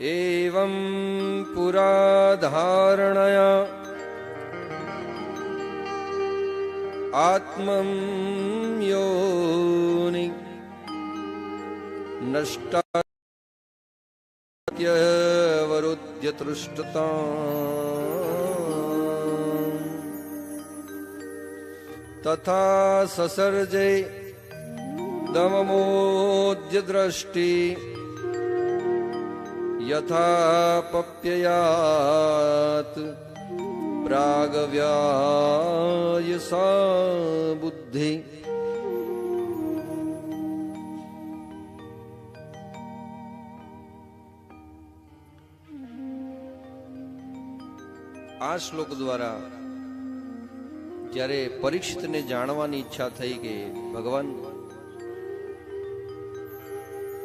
एवं पुराधारणया आत्मं योनि नष्टात्यवरुद्य तृष्टता तथा ससर्जे दममोद्य दृष्टि यथा पप्ययात् प्रागव्याय सा बुद्धि આ શ્લોક દ્વારા જ્યારે પરીક્ષિતને જાણવાની ઈચ્છા થઈ કે ભગવાન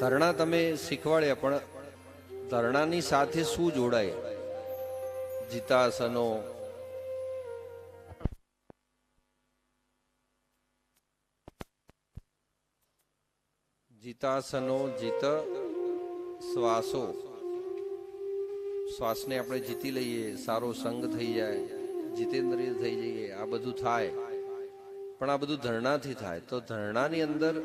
ધરણા તમે શીખવાડ્યા પણ ધરણાની સાથે શું જોડાય? જીતાસનો. જીતાસનો, જીત, શ્વાસો. શ્વાસને આપણે જીતી લઈએ, સારો સંગ થઈ જાય, જીતેન્દ્રિય થઈ જઈએ, આ બધું થાય. પણ આ બધું ધરણાથી થાય. તો ધરણાની અંદર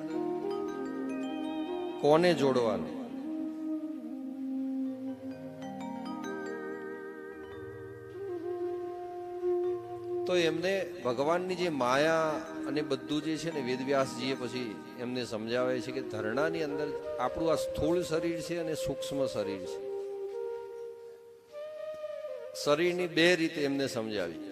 કોને જોડવાનું? તો એમને ભગવાનની જે માયા અને બધું જે છે ને વેદવ્યાસજીએ પછી એમને સમજાવે છે કે ધરણાની અંદર આપણું આ સ્થૂળ શરીર છે અને સૂક્ષ્મ શરીર છે. શરીરની બે રીતે એમને સમજાવી.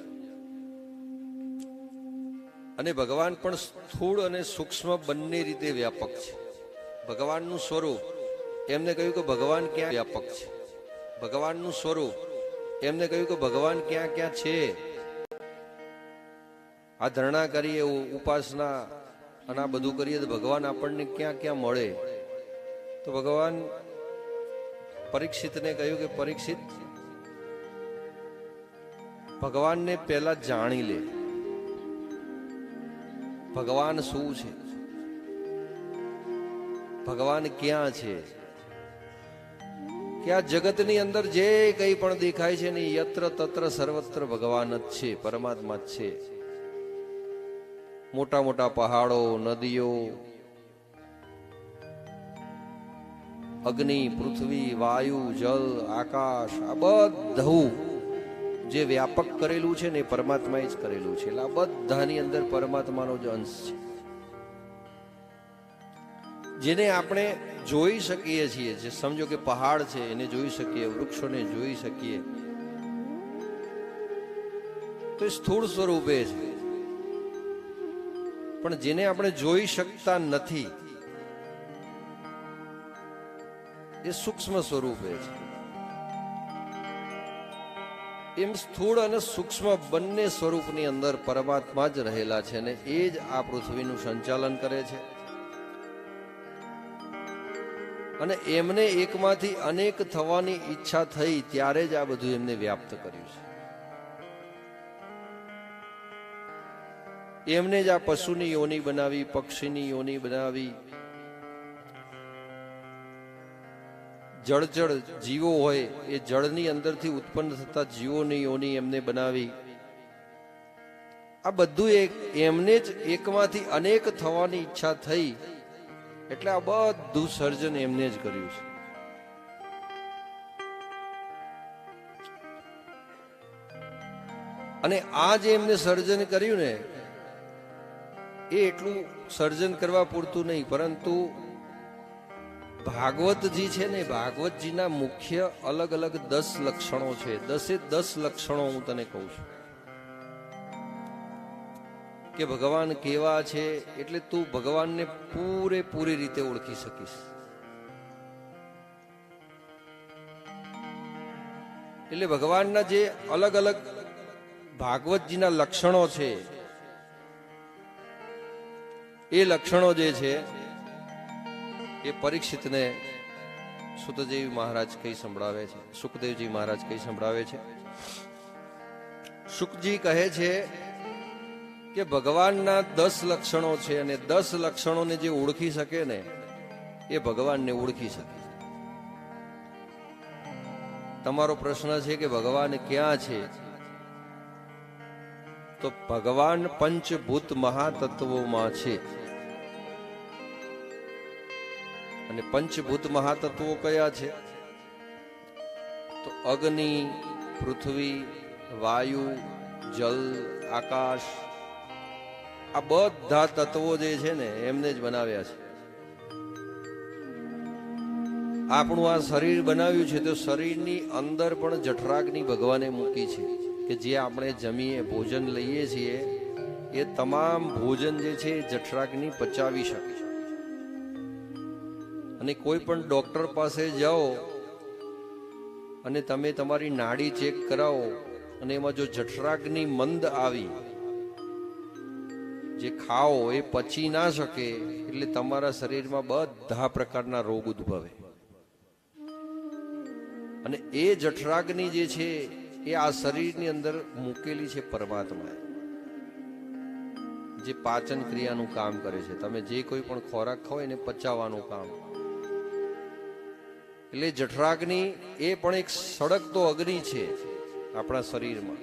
અને ભગવાન પણ સ્થૂળ અને સૂક્ષ્મ બંને રીતે વ્યાપક છે. ભગવાનનું સ્વરૂપ, એમને કહ્યું કે ભગવાન ક્યાં વ્યાપક છે? ભગવાનનું સ્વરૂપ, એમને કહ્યું કે ભગવાન ક્યાં ક્યાં છે? આ ધરણા કરીએ ઉપાસના અને આ બધું કરીએ તો ભગવાન આપણને ક્યાં ક્યાં મળે? તો ભગવાન પરીક્ષિતને કહ્યું કે પરીક્ષિત, ભગવાનને પહેલા જાણી લે. ભગવાન શું છે? ભગવાન ક્યાં છે? કે આ જગતની અંદર જે કંઈ પણ દેખાય છે ને યત્ર તત્ર સર્વત્ર ભગવાન જ છે, પરમાત્મા જ છે. મોટા મોટા પહાડો, નદીઓ, અગ્નિ, પૃથ્વી, વાયુ, જલ, આકાશ, આ બધું જે વ્યાપક કરેલું છે ને એ પરમાત્માએ જ કરેલું છે. એટલે આ બધાની અંદર પરમાત્માનો જ અંશ છે. જેને આપણે જોઈ શકીએ છીએ, જે સમજો કે પહાડ છે, એને જોઈ શકીએ, વૃક્ષોને જોઈ શકીએ. તો એ સ્થૂળ સ્વરૂપે છે. પણ જેને આપણે જોઈ શકતા નથી, એ સૂક્ષ્મ સ્વરૂપે છે. એમ સ્થૂળ અને સૂક્ષ્મ બંને સ્વરૂપની અંદર પરમાત્મા જ રહેલા છે ને એ જ આ પૃથ્વીનું સંચાલન કરે છે. અને એમને એકમાંથી અનેક થવાની ઈચ્છા થઈ ત્યારે જ આ બધું એમને વ્યાપ્ત કર્યું છે. એમને જ આ પશુની યોની બનાવી, પક્ષીની યોની બનાવી. જળજળ જીવો હોય, એ જળની અંદરથી ઉત્પન્ન થતા જીવોની યોની એમને બનાવી. આ બધું એક, એમને જ એકમાંથી અનેક થવાની ઈચ્છા થઈ. એટલે આ બધું સર્જન એમને જ કર્યું છે. અને આ જે એમને સર્જન કર્યું ને એ એટલું સર્જન કરવા પૂરતું નહીં, પરંતુ ભાગવતજી છે ને, ભાગવતજીના મુખ્ય અલગ અલગ દસ લક્ષણો છે. દસે દસ લક્ષણો હું તને કહું છું. કે ભગવાન કેવા છે, એટલે તું ભગવાનને પૂરેપૂરી રીતે ઓળખી શકીશ. એટલે ભગવાનના જે અલગ અલગ ભાગવતજીના લક્ષણો છે એ લક્ષણો જે છે, એ પરીક્ષિતને સુતદેવ મહારાજ કઈ સંભળાવે છે? સુખદેવજી મહારાજ કઈ સંભળાવે છે? સુખજી કહે છે કે ભગવાનના દસ લક્ષણો છે અને દસ લક્ષણોને જે ઓળખી શકે ને, એ ભગવાનને ઓળખી શકે તમારો પ્રશ્ન છે કે ભગવાન ક્યાં છે? તો ભગવાન પંચભૂત મહાતત્વોમાં છે. અને પંચભૂત મહાતત્વો કયા છે? તો અગ્નિ, પૃથ્વી, વાયુ, જલ, આકાશ, આ બધા તત્વો જે છે ને, એમને જ બનાવ્યા છે. આપણું આ શરીર બનાવ્યું છે, તો શરીરની અંદર પણ જઠરાગ્નિ ભગવાને મૂકી છે કે જે આપણે જમીએ, ભોજન લઈએ છીએ, એ તમામ ભોજન જે છે જઠરાગ્નિ પચાવી શકે છે. અને કોઈ પણ ડોક્ટર પાસે જાઓ અને તમે તમારી નાડી ચેક કરાવો અને એમાં જો જઠરાગ્નિ મંદ આવી, જે ખાઓ એ પચી ના શકે, એટલે તમારા શરીરમાં બધા પ્રકારના રોગ ઉદ્ભવે. અને એ જઠરાગ્નિ જે છે, એ આ શરીરની અંદર મૂકેલી છે પરમાત્માએ. જે પાચન ક્રિયાનું કામ કરે છે. તમે જે કોઈ પણ ખોરાક ખાઓ એને પચાવવાનું કામ. એટલે જઠરાગ્નિ એ પણ એક સળગતો અગ્નિ છે આપણા શરીરમાં.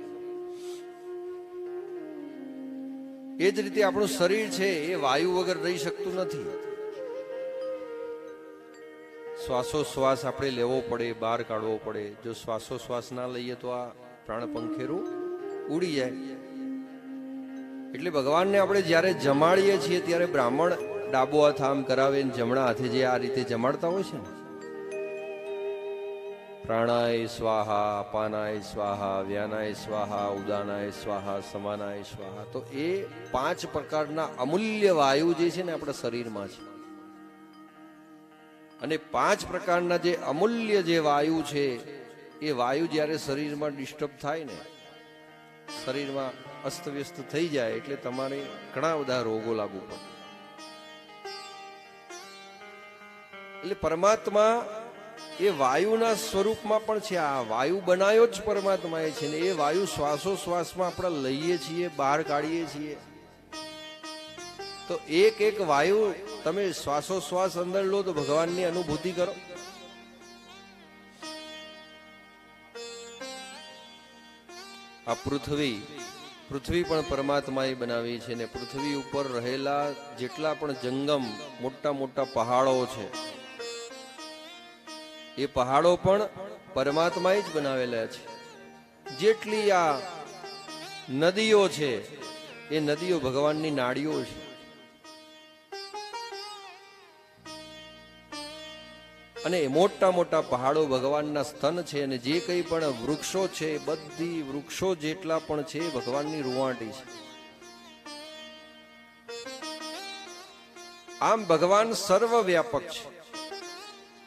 એ જ રીતે આપણું શરીર છે એ વાયુ વગર રહી શકતું નથી. શ્વાસોશ્વાસ આપણે લેવો પડે, બહાર કાઢવો પડે. જો શ્વાસોશ્વાસ ના લઈએ તો આ પ્રાણ પંખેરું ઉડી જાય. એટલે ભગવાનને આપણે જ્યારે જમાડીએ છીએ ત્યારે બ્રાહ્મણ ડાબો હાથ આમ કરાવે જમણા હાથે જે આ રીતે જમાડતા હોય છે ને પ્રાણાય સ્વાહા, અપાનાય સ્વાહા, વ્યાનાય સ્વાહા, ઉદાનાય સ્વાહા, સમાનાય સ્વાહા. તો એ પાંચ પ્રકારના અમૂલ્ય વાયુ જે છે ને આપણા શરીરમાં છે. અને પાંચ પ્રકારના જે અમૂલ્ય જે વાયુ છે, એ વાયુ જ્યારે શરીરમાં ડિસ્ટર્બ થાય ને, શરીરમાં અસ્તવ્યસ્ત થઈ જાય એટલે તમારે ઘણા બધા રોગો લાગુ પડે. એટલે પરમાત્મા એ વાયુના સ્વરૂપમાં પણ છે. આ વાયુ બનાવ્યો જ પરમાત્માએ છે ને એ વાયુ શ્વાસોશ્વાસમાં આપણે લઈએ છીએ, બહાર કાઢીએ છીએ. તો એક એક વાયુ તમે શ્વાસોશ્વાસ અંદર લો તો ભગવાનની અનુભૂતિ કરો. આ પૃથ્વી પૃથ્વી પણ પરમાત્માએ બનાવી છે ને પૃથ્વી ઉપર રહેલા જેટલા પણ જંગમ, મોટા મોટા પહાડો છે એ પહાડો પણ પરમાત્માએ જ બનાવેલા છે. જેટલી આ નદીઓ છે, એ નદીઓ ભગવાનની નાડીઓ છે. અને મોટા મોટા પહાડો ભગવાનના સ્તન છે અને જે કંઈ પણ વૃક્ષો છે બધી વૃક્ષો જેટલા પણ છે ભગવાનની રૂવાટી છે. આમ ભગવાન સર્વવ્યાપક છે.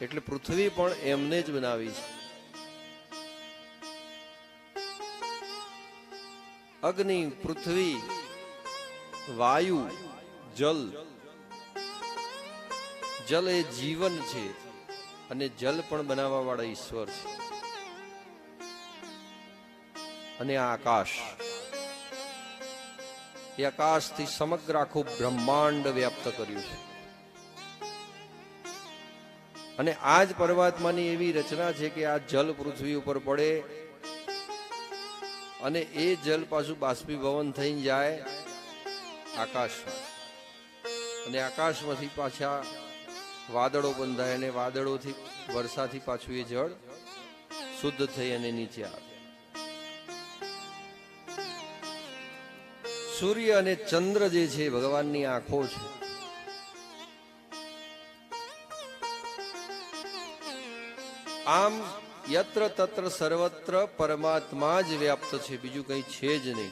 એટલે પૃથ્વી પણ એમને જ બનાવી છે. અગ્નિ, પૃથ્વી, વાયુ, જલ. જલ એ જીવન છે અને જલ પણ બનાવવા વાળા ઈશ્વર છે. અને આકાશ. એ આકાશથી સમગ્ર આખું બ્રહ્માંડ વ્યાપ્ત કર્યું છે. અને આ જ પરમાત્માની એવી રચના છે કે આ જલ પૃથ્વી ઉપર પડે અને એ જલ પાછું બાષ્પીભવન થઈ જાય આકાશમાં. અને આકાશમાંથી પાછા વાદળો બંધાય અને વાદળોથી, વર્ષાથી પાછું એ જળ શુદ્ધ થઈ અને નીચે આવે. સૂર્ય અને ચંદ્ર જે છે ભગવાનની આંખો છે. આમ યત્ર તત્ર સર્વત્ર પરમાત્મા જ વ્યાપ્ત છે. બીજું કંઈ છે જ નહીં.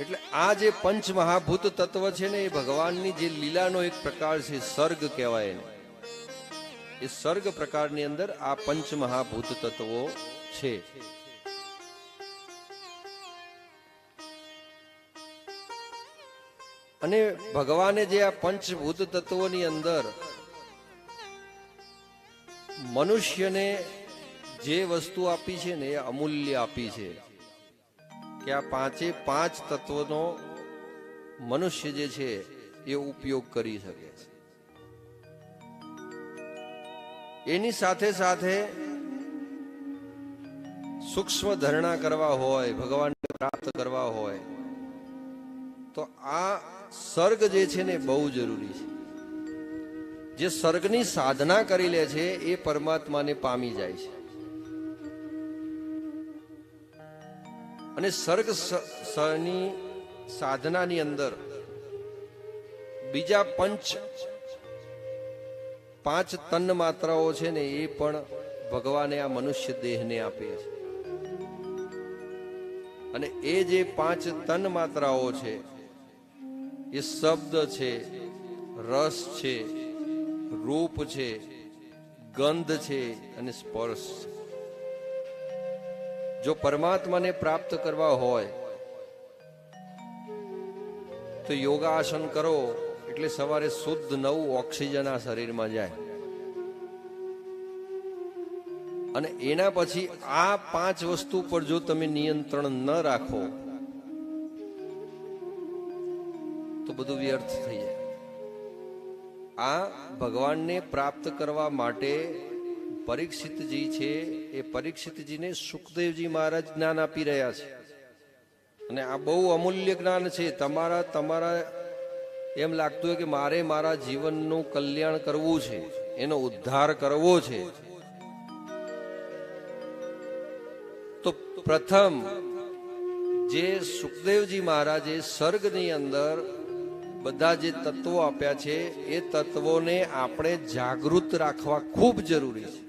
એટલે આ જે પંચ મહાભૂત તત્વ છે ને, એ ભગવાનની જે લીલાનો એક પ્રકાર છે સર્ગ કહેવાય એને. એ સર્ગ પ્રકારની અંદર આ પંચ મહાભૂત તત્વો છે. અને ભગવાને જે આ પંચભૂત તત્વોની અંદર મનુષ્યને જે વસ્તુ આપી છે ને એ અમૂલ્ય આપી છે કે આ પાંચે પાંચ તત્વોનો મનુષ્ય જે છે એ ઉપયોગ કરી શકે છે. એની સાથે સાથે સૂક્ષ્મ ધરણા કરવા હોય, ભગવાનને પ્રાપ્ત કરવા હોય, તો આ સર્ગ જે છે ને બહુ જરૂરી છે. જે સર્ગની સાધના કરી લે છે, એ પરમાત્માને પામી જાય છે. અને સર્ગ સની સાધનાની અંદર બીજા પંચ, પાંચ તન માત્રાઓ છે ને એ પણ ભગવાને આ મનુષ્ય દેહને આપે છે. અને એ જે પાંચ તન માત્રાઓ છે એ શબ્દ છે, રસ છે, રૂપ છે, ગંધ છે અને સ્પર્શ જો પરમાત્માને પ્રાપ્ત કરવા હોય, તો યોગાસન કરો, એટલે સવારે શુદ્ધ નવું ઓક્સિજન આ શરીરમાં જાય. અને એના પછી આ પાંચ વસ્તુ પર જો તમે નિયંત્રણ ન રાખો બધું વ્યર્થ થઈ જાય. આ ભગવાનને પ્રાપ્ત કરવા માટે પરીક્ષિતજી છે, એ પરીક્ષિતજીને સુખદેવજી મહારાજ જ્ઞાન આપી રહ્યા છે. અને આ બહુ અમૂલ્ય જ્ઞાન છે. તમારા તમારા એમ લાગતું હોય કે મારે મારા જીવનનું કલ્યાણ કરવું છે, એનો ઉદ્ધાર કરવો છે. તો પ્રથમ જે સુખદેવજી મહારાજે સર્ગની અંદર બધા જે તત્વો આપ્યા છે એ તત્વોને આપણે જાગૃત રાખવા ખૂબ જરૂરી છે.